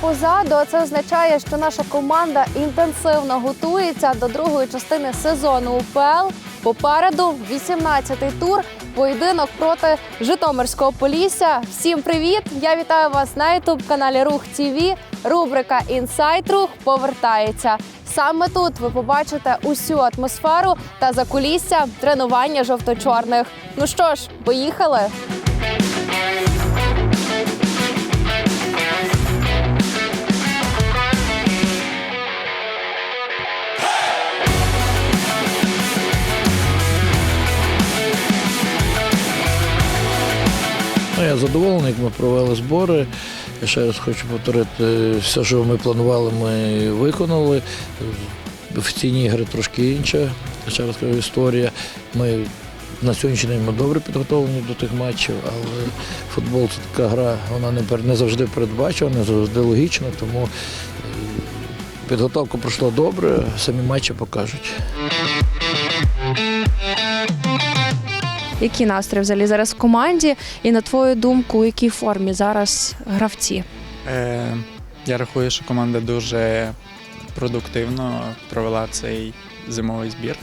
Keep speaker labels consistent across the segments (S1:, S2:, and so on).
S1: позаду. а Це означає, що наша команда інтенсивно готується до другої частини сезону УПЛ. Попереду 18-й тур. Поєдинок проти Житомирського Полісся. Всім привіт! Я вітаю вас на ютуб каналі Рух ТІВІ. Рубрика Інсайт Рух повертається. Саме тут ви побачите усю атмосферу та закулісся тренування жовто-чорних. Ну що ж, поїхали!
S2: Ну, я задоволений, як ми провели збори. Я ще раз хочу повторити, все, що ми планували, ми виконали. Офіційні ігри трошки інша. Ще раз кажу, історія. Ми на сьогоднішній день ми добре підготовлені до тих матчів, але футбол це така гра, вона не, не завжди передбачена, не завжди логічна, тому е, підготовка пройшла добре, самі матчі покажуть.
S3: Який настрій взагалі зараз в команді? І на твою думку, у якій формі зараз гравці?
S4: Е, я рахую, що команда дуже продуктивно провела цей зимовий збір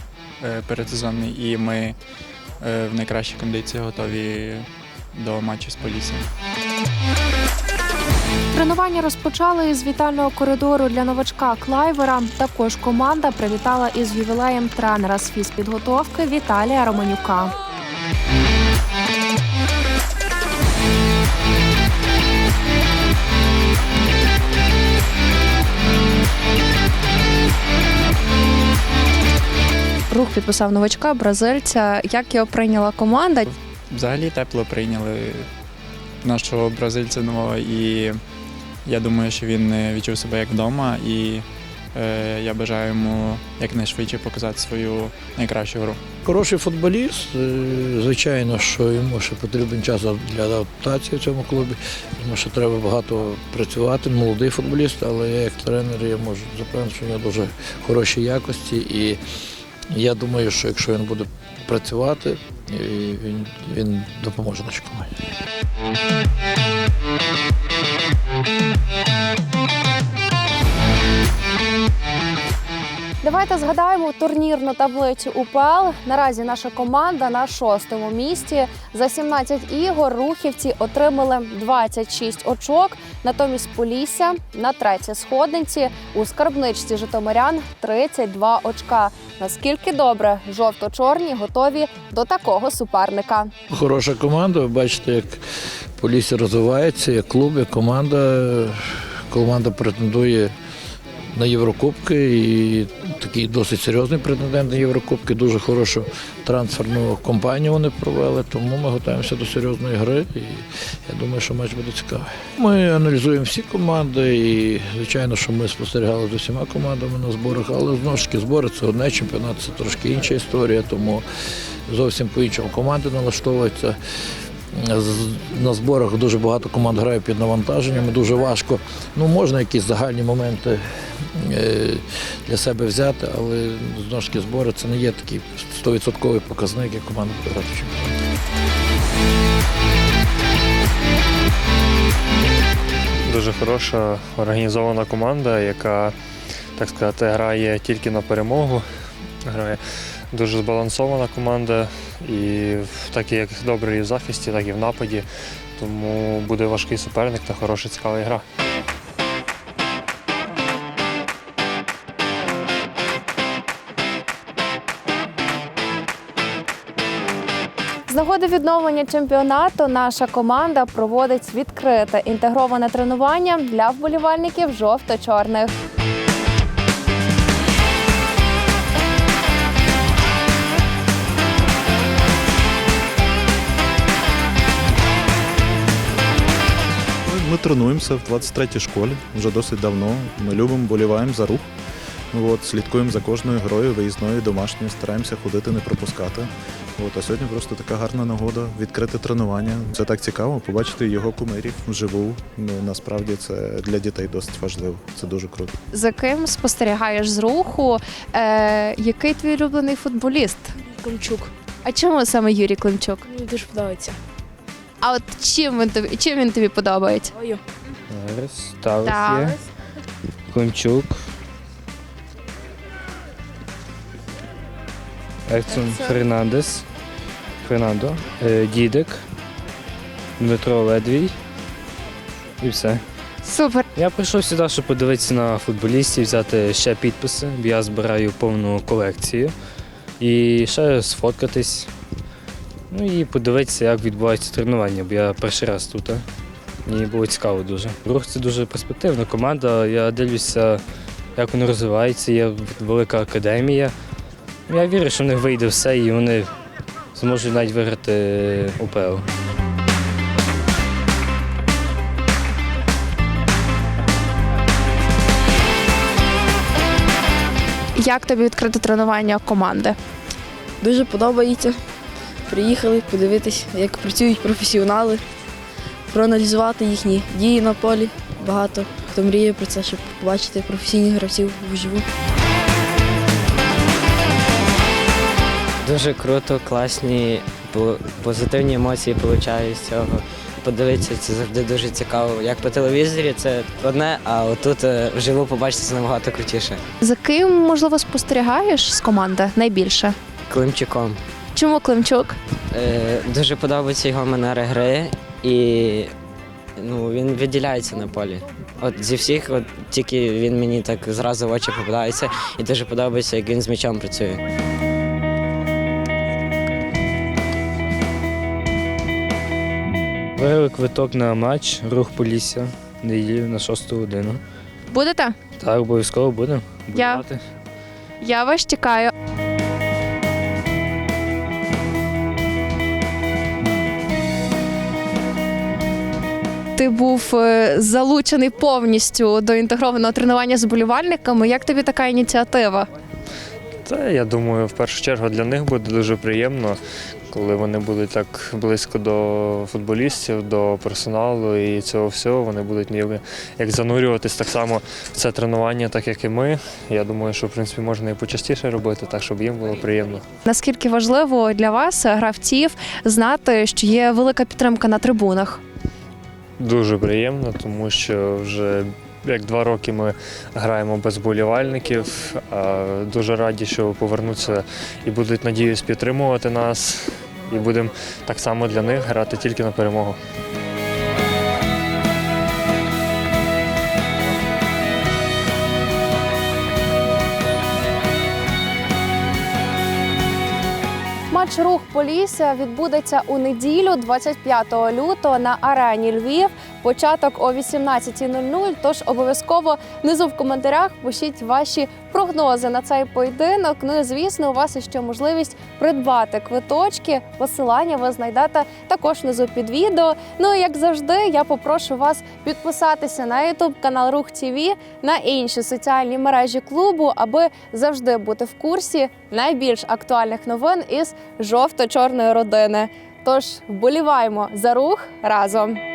S4: е, передсезонний, і ми е, в найкращій кондиції готові до матчу з Поліссям.
S3: Тренування розпочали із вітального коридору для новачка Клайвера. Також команда привітала із ювілеєм тренера з фізпідготовки Віталія Романюка. Підписав новачка бразильця. Як його прийняла команда?
S4: Взагалі тепло прийняли нашого бразильця нового, і я думаю, що він е, відчув себе як вдома, і е, я бажаю йому якнайшвидше показати свою найкращу гру.
S2: Хороший футболіст. е, Звичайно, що йому ще потрібен час для адаптації в цьому клубі. Йому ще треба багато працювати. Молодий футболіст, але я як тренер я можу запевнити, що в нього дуже хороші якості. І я думаю, що якщо він буде працювати, він, він допоможе нашій команді.
S1: Давайте згадаємо турнірну таблицю УПЛ. Наразі наша команда на шостому місці. За 17 ігор рухівці отримали 26 очок. Натомість Полісся на третій сходинці у скарбничці Житомирян 32 очка. Наскільки добре жовто-чорні готові до такого суперника?
S2: Хороша команда. Ви бачите, як Полісся розвивається, як клуб, як команда. Команда претендує на Єврокубки і такий досить серйозний претендент на Єврокубки. Дуже хорошу трансферну кампанію вони провели, тому ми готуємося до серйозної гри. І я думаю, що матч буде цікавий. Ми аналізуємо всі команди, і звичайно, що ми спостерігали з усіма командами на зборах, але знову ж таки збори це одне чемпіонат, це трошки інша історія, тому зовсім по-іншому команди налаштовуються. На зборах дуже багато команд грає під навантаженням, і дуже важко. Ну, можна якісь загальні моменти е, для себе взяти, але знову ж таки збори це не є такий 100% показник, як команда грати.
S5: Дуже хороша організована команда, яка, так сказати, грає тільки на перемогу. Грає дуже збалансована команда, і так як добре і в захисті, так і в нападі. Тому буде важкий суперник та хороша цікава гра.
S1: З нагоди відновлення чемпіонату наша команда проводить відкрите інтегроване тренування для вболівальників жовто-чорних.
S6: Тренуємося в 23-й школі вже досить давно. Ми любимо, боліваємо за рух. Ну, От, слідкуємо за кожною грою, виїзною, домашньою, стараємося ходити, не пропускати. От, а сьогодні просто така гарна нагода відкрити тренування. Це так цікаво, побачити його кумирів вживу. Ну, насправді це для дітей досить важливо. Це дуже круто.
S3: За ким спостерігаєш з руху? Е, який твій улюблений футболіст?
S7: Климчук.
S3: А чому саме Юрій Климчук?
S7: Мені дуже подобається.
S3: А от чим він тобі чим він тобі подобається?
S7: Зараз. Талес є. Климчук. Ексон Фернандес. Фернандо. Е, Дідик. Дмитро Ледвій. І все.
S3: Супер.
S7: Я прийшов сюди, щоб подивитися на футболістів, взяти ще підписи, бо я збираю повну колекцію. І ще сфоткатись. Ну і подивитися, як відбуваються тренування, бо я перший раз тут. а. Мені було цікаво дуже. Рух це дуже перспективна команда. Я дивлюся, як вони розвиваються, є велика академія. Я вірю, що в них вийде все і вони зможуть навіть виграти УПЛ.
S3: Як тобі відкрите тренування команди?
S8: Дуже подобається. Приїхали подивитись, як працюють професіонали, проаналізувати їхні дії на полі. Багато хто мріє про це, щоб побачити професійних гравців вживу.
S9: Дуже круто, класні, позитивні емоції получаю з цього. Подивитися це завжди дуже цікаво. Як по телевізорі це одне, а отут е, вживу побачити це набагато крутіше.
S3: За ким, можливо, спостерігаєш з команди найбільше?
S9: Климчуком.
S3: Чому Климчук?
S9: Е, дуже подобаються його манери гри і ну, він відділяється на полі. От зі всіх, от тільки він мені так зразу в очі попадається, і дуже подобається, як він з м'ячом працює.
S7: Виграли квиток на матч Рух Полісся неділю на 6 годину.
S3: Будете?
S7: Так, обов'язково будемо.
S3: Я-. Я вас чекаю. Ти був е, залучений повністю до інтегрованого тренування з болівальниками. Як тобі така ініціатива?
S5: Та я думаю, в першу чергу для них буде дуже приємно, коли вони будуть так близько до футболістів, до персоналу і цього всього. Вони будуть ніби як занурюватись так само в це тренування, так як і ми. Я думаю, що в принципі можна і почастіше робити, так щоб їм було приємно.
S3: Наскільки важливо для вас, гравців, знати, що є велика підтримка на трибунах?
S5: Дуже приємно, тому що вже як два роки ми граємо без болівальників. Дуже раді, що повернуться і будуть, надіюсь, підтримувати нас. І будемо так само для них грати тільки на перемогу.
S1: Матч рух Полісся відбудеться у неділю, 25 лютого на арені Львів. Початок о 18.00. Тож обов'язково внизу в коментарях пишіть ваші прогнози на цей поєдинок. Ну і звісно, у вас ще можливість придбати квиточки. Посилання ви знайдете також внизу під відео. Ну і як завжди, я попрошу вас підписатися на YouTube канал Рух ТВ, на інші соціальні мережі клубу, аби завжди бути в курсі найбільш актуальних новин із жовто-чорної родини. Тож вболіваємо за рух разом.